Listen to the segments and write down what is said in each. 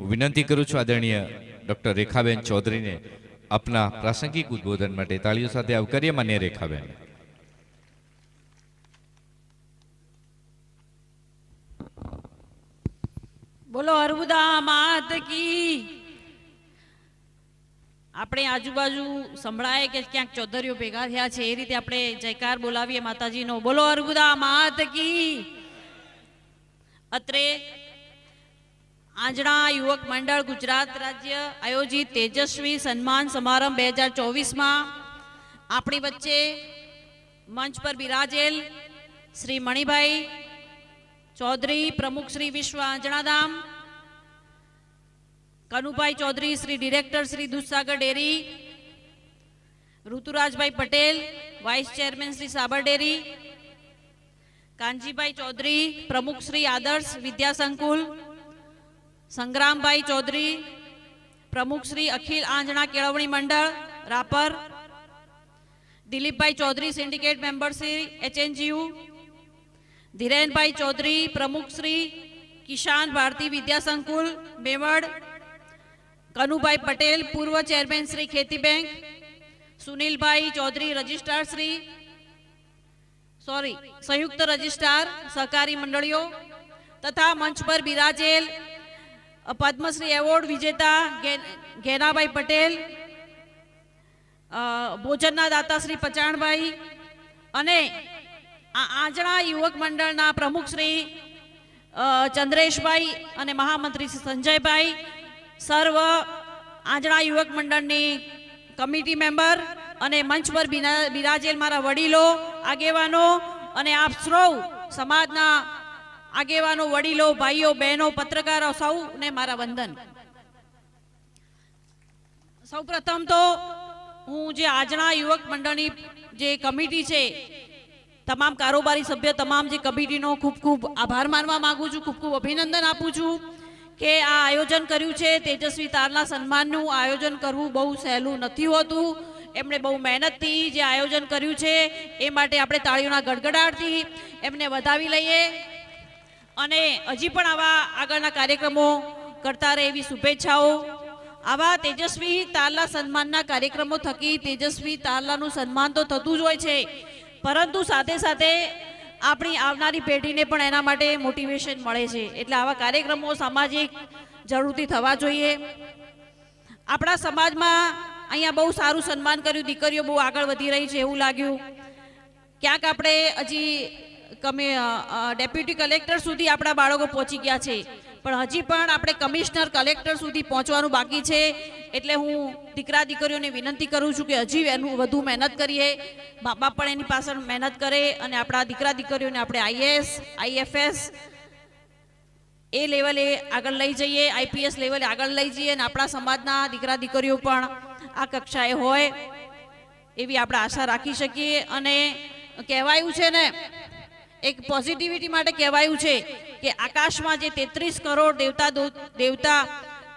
વિનંતી કરું છું આદરણીય ડોક્ટર રેખાબેન ચૌધરીને આપના પ્રાસંગિક ઉદ્બોધન માટે તાળીઓ સાથે આવકારીએ માન્ય રેખાબેન. બોલો, અર્બુદા માત કી. આપણે આજુબાજુ સંભળાય કે ક્યાંક ચૌધરીઓ ભેગા થયા છે, એ રીતે આપણે જયકાર બોલાવીએ માતાજીનો. બોલો, અર્બુદા માત કી. અત્રે આંજણા યુવક મંડળ ગુજરાત રાજ્ય આયોજિત તેજસ્વી સન્માન સમારંભ બે હજાર ચોવીસમાં આપણી વચ્ચે મંચ પર બિરાજેલ શ્રી મણિભાઈ ચૌધરી, પ્રમુખ શ્રી વિશ્વ Anjanadham, Kanubhai Chaudhary, Shri director Shri Dudhsagar dairy, Rutujrajbhai Patel, vice chairman Shri Sabar dairy, Kanjibhai Chaudhary, પ્રમુખ શ્રી આદર્શ વિદ્યા સંકુલ સંગ્રામભાઈ ચૌધરી પ્રમુખ શ્રી અખિલ આંજણા કેળવણી મંડળ Rapar Dilipbhai Chaudhary syndicate member Shri HNGU Dhirenbhai Chaudhary પ્રમુખ શ્રી કિશાન ભારતી વિદ્યા સંકુલ મેવડ કનુભાઈ પટેલ પૂર્વ ચેરમેન શ્રી ખેતી bank Sunilbhai Chaudhary registrar Shri sorry સંયુક્ત રજિસ્ટ્રાર સહકારી મંડળીઓ તથા મંચ પર બિરાજેલ અ, પદ્મશ્રી એવોર્ડ વિજેતા ઘેનાભાઈ પટેલ ભોજનના દાતા શ્રી પચાણભાઈ અને આંજણા યુવક મંડળના પ્રમુખ શ્રી ચંદ્રેશભાઈ અને મહામંત્રી શ્રી સંજયભાઈ, સર્વ આંજણા યુવક મંડળની કમિટી મેમ્બર અને મંચ પર બિરાજેલ મારા વડીલો, આગેવાનો અને આપ સૌ સમાજના આગેવાનો, વડીલો, ભાઈઓ, બહેનો, પત્રકારો સૌને મારા વંદન. સૌ પ્રથમ તો હું જે આજના યુવક મંડળની જે કમિટી છે, તમામ કારોબારી સભ્ય, તમામ જે કમિટીનો ખૂબ ખૂબ આભાર માનવા માંગુ છું, ખૂબ ખૂબ અભિનંદન આપું છું કે આ આયોજન કર્યું છે. તેજસ્વી તારના સન્માનનું આયોજન કરવું બહુ સહેલું નથી હોતું. એમણે બહુ મહેનતથી જે આયોજન કર્યું છે, એ માટે આપણે તાળીઓના ગડગડાટથી એમને વધાવી લઈએ. અને હજી પણ આવા આગળના કાર્યક્રમો કરતા રહે એવી શુભેચ્છાઓ. આવા તેજસ્વી તારલા સન્માનના કાર્યક્રમો થકી તેજસ્વી તારલાનું સન્માન તો થતું જ હોય છે. પરંતુ સાથે સાથે આપણી આવનારી પેઢીને પણ એના માટે મોટિવેશન મળે છે. એટલે આવા કાર્યક્રમો સામાજિક જરૂરથી થવા જોઈએ. આપણા સમાજમાં અહીંયા બહુ સારું સન્માન કર્યું, દીકરીઓ બહુ આગળ વધી રહી છે એવું લાગ્યું. ક્યાંક આપણે હજી કમે ડેપ્યુટી કલેક્ટર સુધી આપણા બાળકો પહોંચી ગયા છે. પણ હજી પણ આપણે કમિશનર કલેક્ટર સુધી પહોંચવાનું બાકી છે. એટલે હું દીકરા દીકરીઓને વિનંતી કરું છું કે હજી એનું વધુ મહેનત કરીએ. મા બાપ પણ એની પાછળ મહેનત કરે અને આપણા દીકરા દીકરીઓને આપણે આઈએએસ, આઈએફએસ એ લેવલે આગળ લઈ જઈએ, આઈપીએસ લેવલે આગળ લઈ જઈએ અને આપણા સમાજના દીકરા દીકરીઓ પણ આ કક્ષાએ હોય એવી આપણે આશા રાખી શકીએ. અને કહેવાયું છે ને એક પોઝિટિવિટી માટે કહેવાયું છે કે આકાશમાં જે તેત્રીસ કરોડ દેવતા દેવતા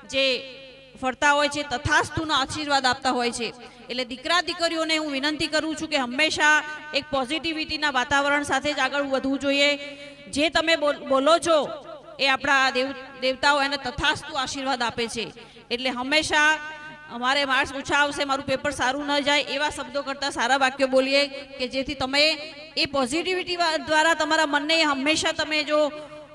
જે ફરતા હોય છે, તથાસ્તુનો આશીર્વાદ આપતા હોય છે. એટલે દીકરા, દીકરીઓને હું વિનંતી કરું છું કે હંમેશા એક પોઝિટિવિટીના વાતાવરણ સાથે જ આગળ વધવું જોઈએ. જે તમે બોલ- છો, એ આપણા દેવ, દેવતાઓ એને તથાસ્તુ આશીર્વાદ આપે છે. એટલે હંમેશા અમારે માર્ક્સ ઓછા આવશે, મારું પેપર સારું ન જાય, એવા શબ્દો કરતાં સારા વાક્યો બોલીએ કે જેથી તમે એ પોઝિટિવિટી દ્વારા તમારા મનને હંમેશા તમે જો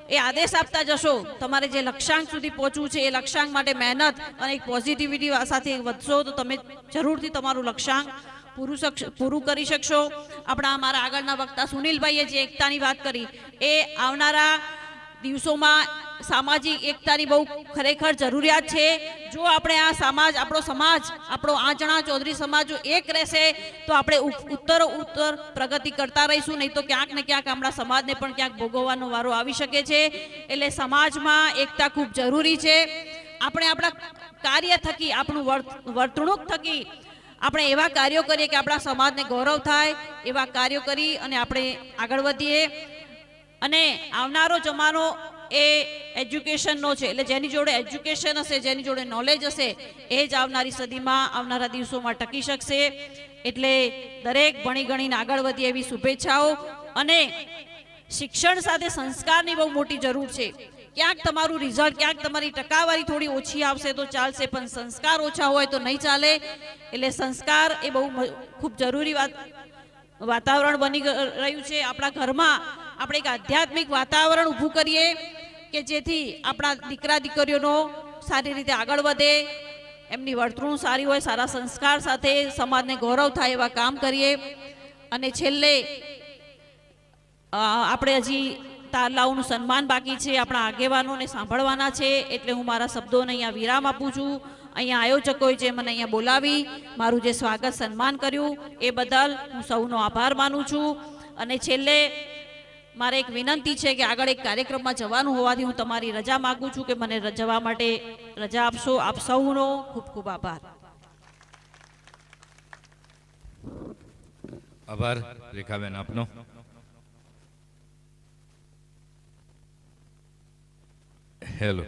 એ આદેશ આપતા જશો, તમારે જે લક્ષ્યાંક સુધી પહોંચવું છે એ લક્ષ્યાંક માટે મહેનત અને એક પોઝિટિવિટી સાથે વધશો તો તમે જરૂરથી તમારું લક્ષ્યાંક પૂરું પૂરું કરી શકશો. આપણા અમારા આગળના વક્તા સુનિલભાઈએ જે એકતાની વાત કરી, એ આવનારા દિવસોમાં સામાજિક એકતાની બહુ ખરેખર જરૂરિયાત છે. જો આપણે આ સમાજ, આપણો સમાજ, આપણો આંચણા ચૌધરી સમાજ એક રહેશે, તો આપણે ઉત્તર ઉત્તર પ્રગતિ કરતા રહીશું. નહીં તો ક્યાંક ને ક્યાંક આપણા સમાજને પણ ક્યાંક ભોગવવાનો વારો આવી શકે છે. એટલે સમાજમાં એકતા ખૂબ જરૂરી છે. આપણે આપણા કાર્ય થકી, આપણું વર્તણૂક થકી આપણે એવા કાર્યો કરીએ કે આપણા સમાજને ગૌરવ થાય, એવા કાર્યો કરી અને આપણે આગળ વધીએ. અને આવનારો જમાનો એ એજ્યુકેશનનો છે. એટલે જેની જોડે એજ્યુકેશન હશે, જેની જોડે નોલેજ હશે, એ જ આવનારી સદીમાં, આવનારા દિવસોમાં ટકી શકશે. એટલે દરેક ભણી ગણીને આગળ વધી એવી શુભેચ્છાઓ. અને શિક્ષણ સાથે સંસ્કારની બહુ મોટી જરૂર છે. ક્યાંક તમારું રિઝલ્ટ ક્યાંક તમારી ટકાવારી થોડી ઓછી આવશે તો ચાલશે, પણ સંસ્કાર ઓછા હોય તો નહીં ચાલે. એટલે સંસ્કાર એ બહુ ખૂબ જરૂરી વાત, વાતાવરણ બની રહ્યું છે. આપણા ઘરમાં આપણે એક આધ્યાત્મિક વાતાવરણ ઊભું કરીએ કે જેથી આપણા દીકરા દીકરીઓનો સારી રીતે આગળ વધે, એમની વર્તણૂક સારી હોય, સારા સંસ્કાર સાથે સમાજને ગૌરવ થાય એવા કામ કરીએ. અને છેલ્લે આપણે હજી તારલાઓનું સન્માન બાકી છે, આપણા આગેવાનોને સાંભળવાના છે, એટલે હું મારા શબ્દોને અહીંયા વિરામ આપું છું. અહીંયા આયોજકોએ જે મને અહીંયા બોલાવી, મારું જે સ્વાગત સન્માન કર્યું, એ બદલ હું સૌનો આભાર માનું છું. અને છેલ્લે મારે એક વિનંતી છે કે આગળ એક કાર્યક્રમમાં જવાનું હોવાથી હું તમારી રજા માગું છું કે મને જવા માટે રજા આપશો. આપ સૌનો ખૂબ ખૂબ આભાર. આભાર, રેખાબેન, આપનો. હેલો.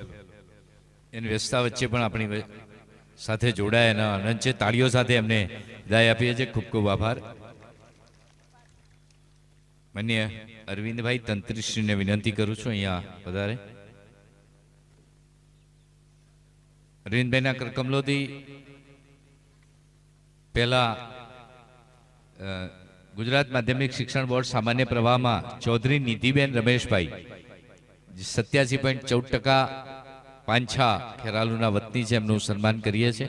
એની વ્યવસ્થા વચ્ચે પણ આપણી સાથે જોડાયા એના આનંદ છે તાળીઓ સાથે એમને વિદાય આપીએ છીએ. ખૂબ ખૂબ આભાર. માન્ય અરવિંદભાઈ તંત્રીશ્રીને વિનંતી કરું છું અહીંયા વધારે અરવિંદભાઈના કરકમલોથી પહેલા અ, ગુજરાત માધ્યમિક શિક્ષણ બોર્ડ સામાન્ય પ્રવાહમાં ચૌધરી નીતિબેન રમેશભાઈ સત્યાસી પોઈન્ટ ચૌદ ટકા પાંછા ખેરાલુના વતની છે એમનું સન્માન કરીએ છીએ.